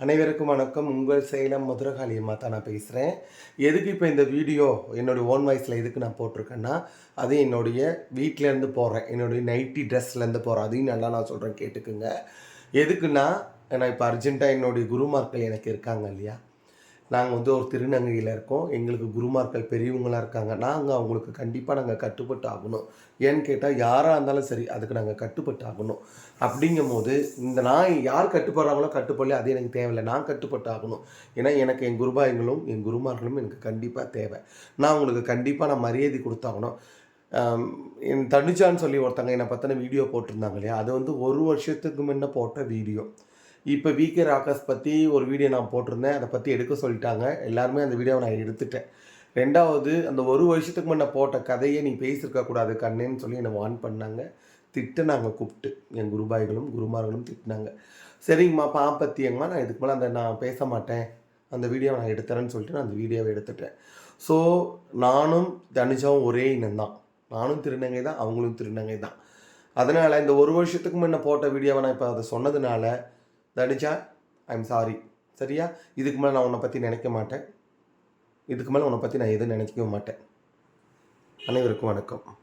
அனைவருக்கும் வணக்கம். உங்கள் சேலம் மதுரகாளி அம்மா தான் நான் பேசுகிறேன் எதுக்கு இப்போ இந்த வீடியோ என்னுடைய ஓன் வாய்ஸில் எதுக்கு நான் போட்டிருக்கேன்னா அது என்னுடைய வீட்டிலேருந்து போகிறேன் என்னுடைய நைட்டி ட்ரெஸ்லேருந்து போகிறேன் அதையும் நல்லா நான் சொல்கிறேன் கேட்டுக்குங்க. எதுக்குன்னா நான் இப்போ அர்ஜென்ட்டாக என்னுடைய குருமார்கள் எனக்கு இருக்காங்க இல்லையா? நாங்கள் வந்து ஒரு திருநங்கையில் இருக்கோம். எங்களுக்கு குருமார்கள் பெரியவங்களாக இருக்காங்க. நாங்கள் அவங்களுக்கு கண்டிப்பாக நாங்கள் கட்டுப்பட்டு ஆகணும். ஏன்னு கேட்டால் யாராக இருந்தாலும் சரி அதுக்கு நாங்கள் கட்டுப்பட்டு ஆகணும். அப்படிங்கும் போது இந்த நான் யார் கட்டுப்படுறாங்களோ கட்டுப்படல அது எனக்கு தேவையில்லை. நான் கட்டுப்பட்டு ஆகணும். ஏன்னா எனக்கு என் குருபாயங்களும் என் குருமார்களும் எனக்கு கண்டிப்பாக தேவை. நான் அவங்களுக்கு கண்டிப்பாக நான் மரியாதை கொடுத்தாகணும். என் தனுஜான்னு சொல்லி ஒருத்தங்க என்னை பற்றின வீடியோ போட்டிருந்தாங்க இல்லையா? அது வந்து ஒரு வருஷத்துக்கு முன்ன போட்ட வீடியோ. இப்போ விகே ராகஸ் பற்றி ஒரு வீடியோ நான் போட்டிருந்தேன். அதை பற்றி எடுக்க சொல்லிட்டாங்க. எல்லாருமே அந்த வீடியோவை நான் எடுத்துட்டேன். ரெண்டாவது அந்த ஒரு வருஷத்துக்கு முன்ன போட்ட கதையை நீ பேசியிருக்க கூடாது கண்ணேன்னு சொல்லி என்னை வான் பண்ணாங்க. திட்டினாங்க கூப்பிட்டு. என் குருபாய்களும் குருமார்களும் திட்டினாங்க. சரிங்கம்மா பாப்பத்தியங்கம்மா நான் இதுக்கு மேலே அந்த நான் பேச மாட்டேன். அந்த வீடியோவை நான் எடுத்துறேன்னு சொல்லிட்டு நான் அந்த வீடியோவை எடுத்துட்டேன். ஸோ நானும் தனுஜாவும் ஒரே இனம்தான் நானும் திருநங்கை தான் அவங்களும் திருநங்கை தான். அதனால் இந்த ஒரு வருஷத்துக்கு முன்ன போட்ட வீடியோவை நான் இப்போ அதை சொன்னதுனால தனுஜா ஐம் சாரி சரியா? இதுக்கு மேலே நான் உன்னை பற்றி நினைக்க மாட்டேன். இதுக்கு மேலே உன்னை பற்றி நான் எதுவும் நினைக்கவும் மாட்டேன். அனைவருக்கும் வணக்கம்.